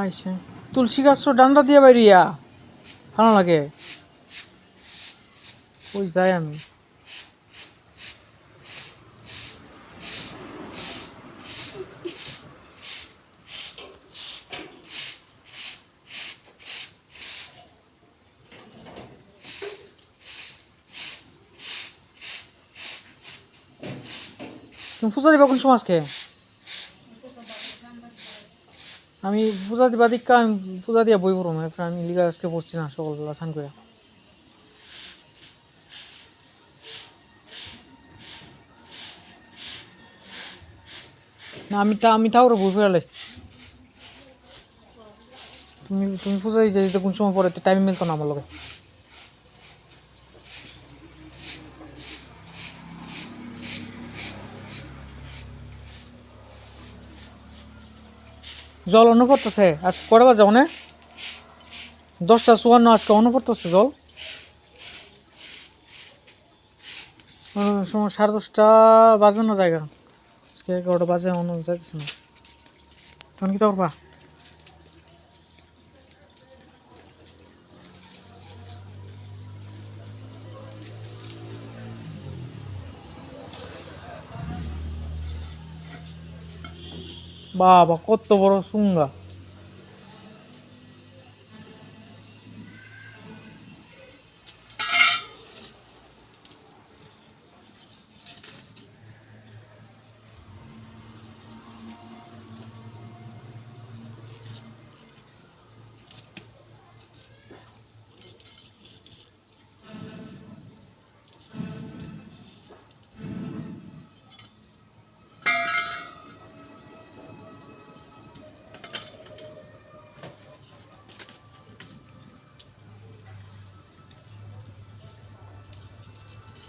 আইসে তুলসী গাছ ডান্ডা দিয়ে বাইরিয়া ভালো লাগে। ওই যাই আমি? পূজা দিবা কোন সময় আজকে আমি পূজা দিবা দিকা আমি পূজা দিয়া বই পড়ো না আমি লিগা আজকে পড়ছি না সকালবেলা, স্নান করে না, আমি তা আমি তাও বই পড়ালে তুমি তুমি পূজা দিতে কোন সময় পরে টাইম মিলতো না আমার লগে। জল অন্য পড়তেছে আজকে কটা বাজে অনে? দশটা চুয়ান্ন আজকে অন্য পড়তেছে জল। সাড়ে দশটা বাজে না জায়গা। আজকে এগারোটা বাজে, অন্য যাইতেছে না। তখন কি করবা? বাবা কত বড় সুঙ্গা।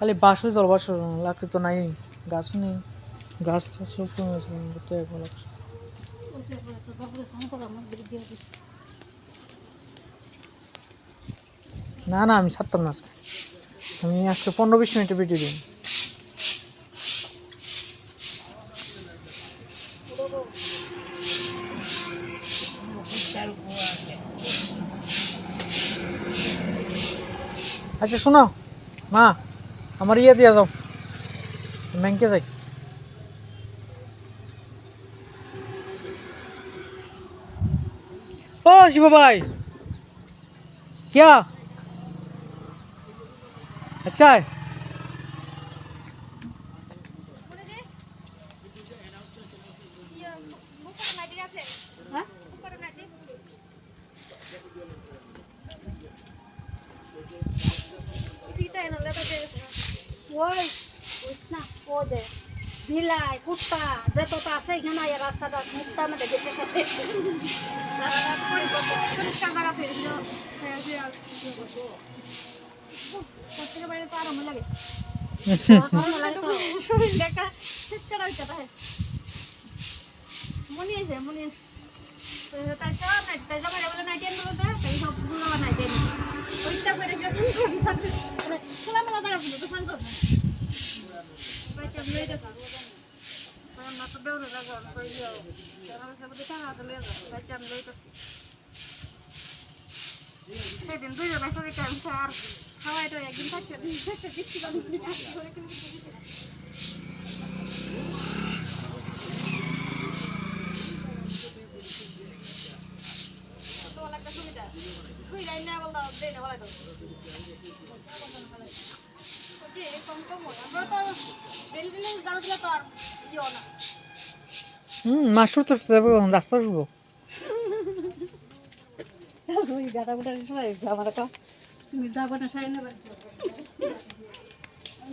খালি বাসও জল বাস লাগতে তো নাই, গাছ নেই। গাছ সব কমে গেছে লাগছে না না, আমি ছাড়তাম না আজকে। আমি আজকে পনেরো বিশ মিনিটে ভিডিও দিই। আচ্ছা শোনো। মা। আমার ইয়ে দিয়ে যাও ব্যাংকে যাই ও শিব ভাই क्या अच्छा है ঢিলাই কুট্টা যত আছে এখানে এই রাস্তাটা মুখটা আমাদের দেখে সাথে। পরিষ্কার জায়গা ফেরছিল প্রত্যেকের বাড়িতে তো আরাম লাগে শরীর দেখা চিৎকার হইতে পারে মনে আছে মনে আছে তাই সব নাই তাই নাই টেন সব নাই টেন ওইটা করে সে খোলামেলা জায়গা তো ফান করবে সেদিন দুই জন একসাথে টাইম স্যার খাওয়াই তো একদিন তোমার একটা সুবিধা সুবিধা না বলতে দেই না বলা তো ওকে কম কম হয় আমরা তো ডেলি ডেলি জানো তো আর ইয়ে না। হুম মাসুর তো যাব রাস্তা শুবো ওই গাটা গুটা সবাই আমার একটা তুমি যাব না সাই নেবে।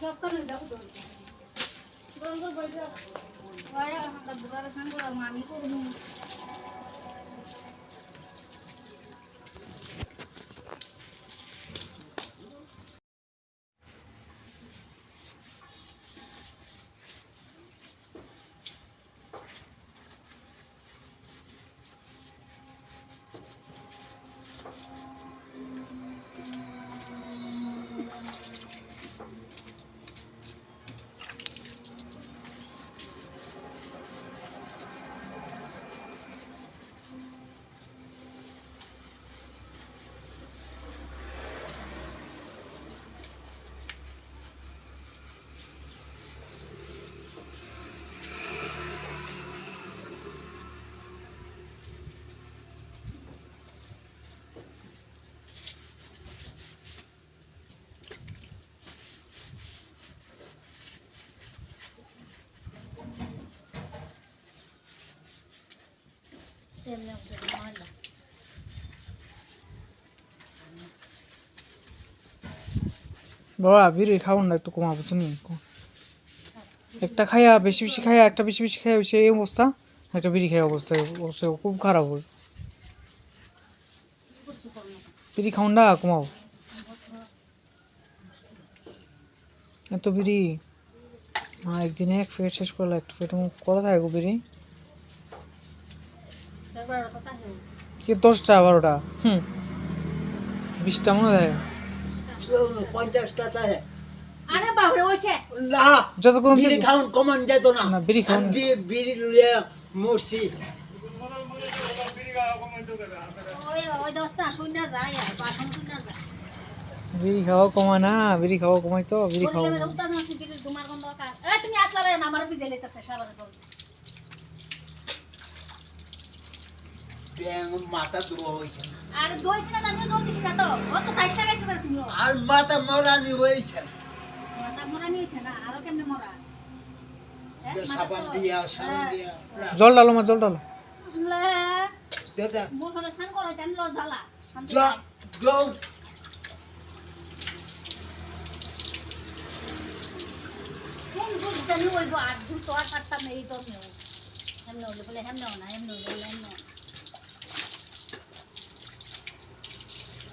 সব কারণে যাব তো। বলব বলব। আমি করব বাবা, বিড়ি খাওয়ান না একটু কমাবো, চিনি একটা। খাইয়া বেশি বেশি খাইয়া, একটা বেশি বেশি খাইয়া সে এই অবস্থা, একটা বিড়ি খাইয়া অবস্থা অবস্থা খুব খারাপ না বিড়ি খাওয়ান না কমাও এত বিড়ি। একদিনে এক প্যাকেট শেষ করল একটা প্যাকেট করা থাকে বিড়ি তারপর ওরা কথা হেউ কি দশটা বারোটা? হুম। বিশটা মনে হয়। পঞ্চাশটা ওইছে যতক্ষণ বিড়ি খাওন কমান যেত না। না, বিড়ি খাওন- বিড়ি লুয়ে মরছি। বিড়ি খাওয়া কমায় না বিড়ি খাওয়া কমাই তো বিড়ি খাওয়া তুমি আতলা রে আমার বিজে লইতাছে সাবারে তো ব্যাং মাথা ধোয়া হয়েছে। আর না তো ও তো তাইশ লাগাইছো করে তুমি আর মাথা মরানি হয়েছে মাথা না আরও কেমনে মরা? হ্যাঁ, সাবান দিয়া সাবান হ্যাঁ। দিয়া জল ডালো মা জল ডালো দাদা। স্নান করো কেন জ্বালা। দুধ জানি ওইব আর দুধ তো আর না এই তো নেও হেমনে হলে বলে হেমনেও না হেমনে হলে বলে হেমনেও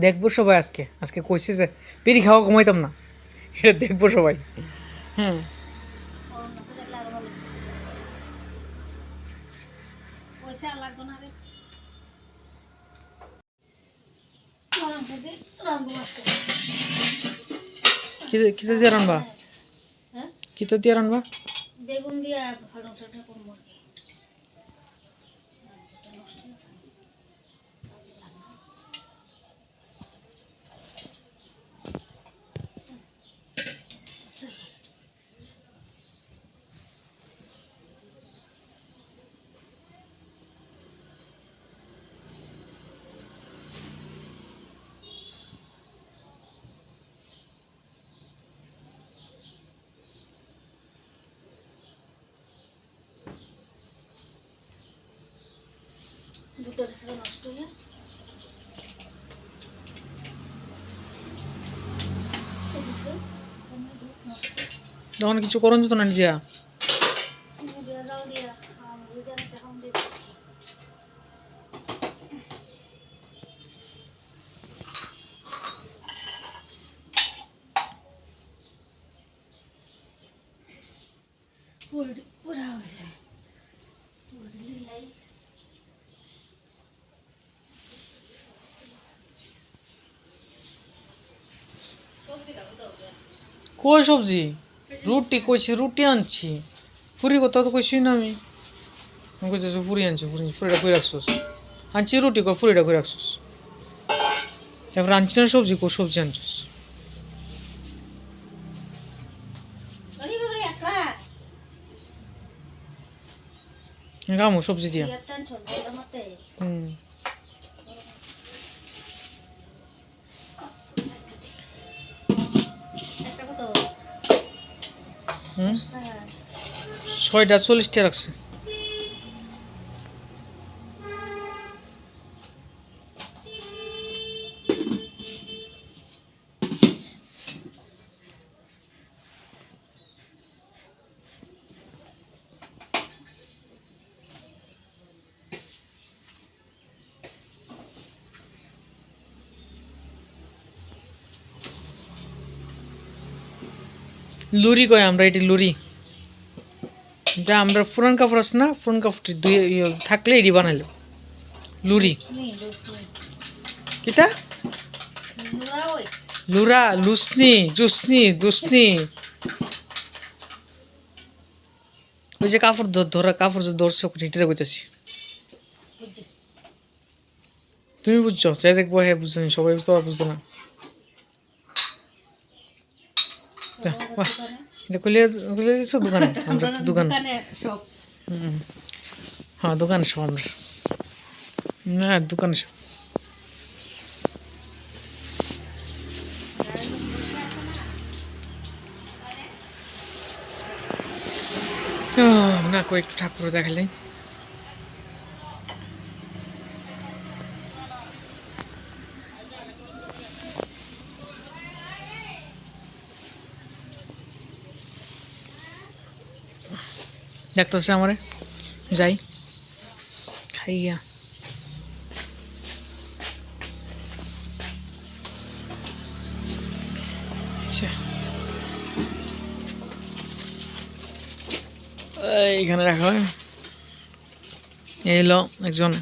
দেখব সবাই আজকে আজকে কইছি যে বিড়ি খাওয়া কমাইতাম না। এটা দেখব সবাই। কি কিতে দিয়ে রানবা হ্যাঁ? কিতে দিয়ে রানবা বেগুন দিয়ে ভালো সেটা করব। দুটো গেছে নষ্ট হয়ে। তখন কিছু করুন তো না নিজে চিনি দিয়া, জাল দিয়া, খাওয়ান, ওই দিয়া রাতে খাওয়ান দিবে। পুরো- পুরা হয়েছে। পুরো লিলাই। সবজি কাকু দাও দিয়া। কই সবজি? রুটি কইছি রুটি আনছি। পুরি কথা তো কইছি না আমি। আমি পুরি আনছি পুরি পুরিটা কই রাখছোস? আনছি রুটি কই পুরিটা কই রাখছোস? তারপর আনছি না সবজি কই সবজি আনছোস। গামো সবজি দিয়া। হুম। ছয়টা চল্লিশটা রাখছে। লুরি কয় আমরা, এটি লুরি। যা আমরা পুরান কাপড় আছে না পুরান কাপড়টি দুই থাকলে এটি বানাইলো। লুরি। ওই লুরা, লুসনি, জুসনি, দুসনি। ওই যে কাপড় ধরা কাপড় যে ধরছে ওকে কইতেছি। বুঝছি তুমি বুঝছ? যাই দেখব হ্যাঁ বুঝতে সবাই তো বুঝতো না যা, বাহ, এটা খুলে খুলে দিচ্ছ দোকানে? আমরা তো দোকান। হ্যাঁ দোকানে সব আমরা। না দোকানে সব আহ, না কয়েকটু ঠাকুর দেখালে দেখতেছে আমারে। যাই, খাইয়া। আচ্ছা। এইখানে রাখা হয়। এই হলো একজন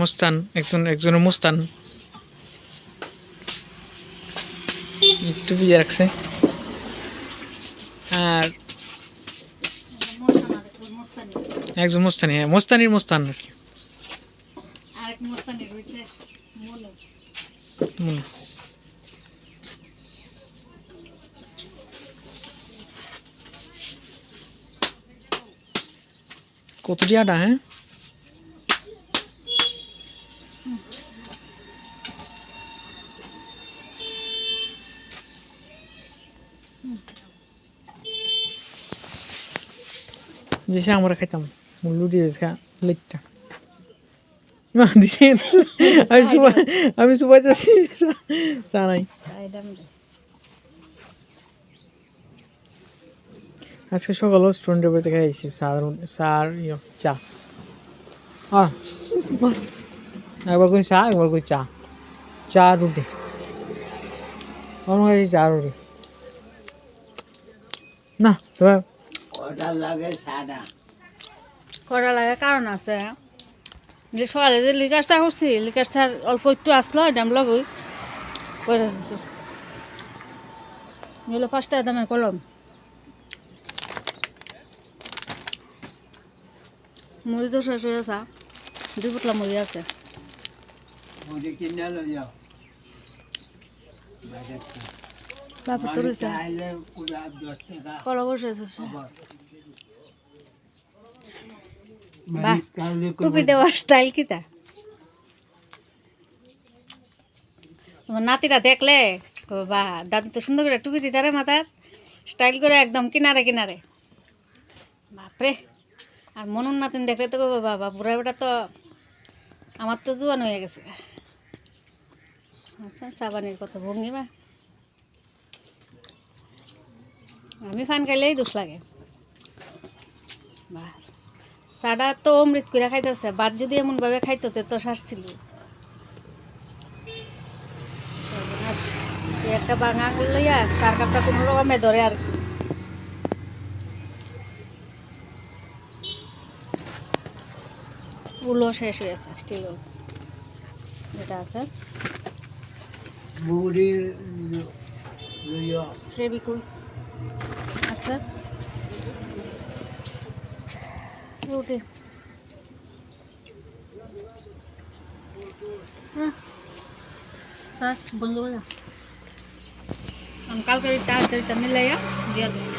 মুস্তান, একজন, একজনের মুস্তান। এই টুপি রাখছে আর মোস্তানা দেখো মোস্তানি একজন মুস্তানি হ্যাঁ মুস্তানির মুস্তান আর কি। আরেক মোস্তানি রয়েছে মনু হুম। কত টিয়াটা হ্যাঁ? দিছে আমরা খাইতাম। লুটি খা লেটটা না, দিছে আমি সুবাই, আমি সুবাইতেছি, চা নাই। আজকে সকালে স্টুডেন্টের বাড়িতে খাইছি চা আর ইয়ে চা। একবার কই চা, একবার কই চা। চা রুটি। আমার খাইছি চা রুটি। না ওটা লাগে সাদা? করা লাগে কারণ আছে। যে সকালে যে লিকার চা করছি লিকার চা অল্প একটু আসলো দাম লগই করে দিছো। নিলে পাঁচটা দামে কলম। মুড়ি তো শেষ হয়ে আসা দুই পুতলা মুড়ি আছে। লো যাও। বাজার থেকে। বাপরে তো মানুষ রয়েছে চাইলে পুরা দশ টাকা কলা বসে আছে সে। আবার। বাহ, মানুষ চাইলে কোনো- টুপি দেওয়ার স্টাইল কিতা তোমার নাতিরা দেখলে? বাহ দাদু তো সুন্দর করে টুপি দিতে রে মাথার। স্টাইল করে একদম কিনারে কিনারে। বাপরে আর মনুর নাতিন দেখলে তো বাবা বুড়া বেটা তো আমার তো জুয়ান হয়ে গেছে। আচ্ছা সাবানের কত ভঙ্গিমা আমি ফান খাইলেই দোষ লাগে। বাহ। সাদা তো অমৃত করে খাইতেছে বাদ যদি এমন ভাবে খাইতো তে তো শ্বাস ছিল সর্বনাশ। একটা বাঙা আঙুল লইয়া সার কাপটা কোনো রকমে ধরে আর উলো শেষ হয়ে আছে স্টিল যেটা আছে। মুড়ি লো- লইয়া ফেবিকুই আছে। রুটি হ্যাঁ হ্যাঁ বন্ধ করে দাও। আমি কালকে তাড়াতাড়ি মিলাইয়া দিয়া দেবো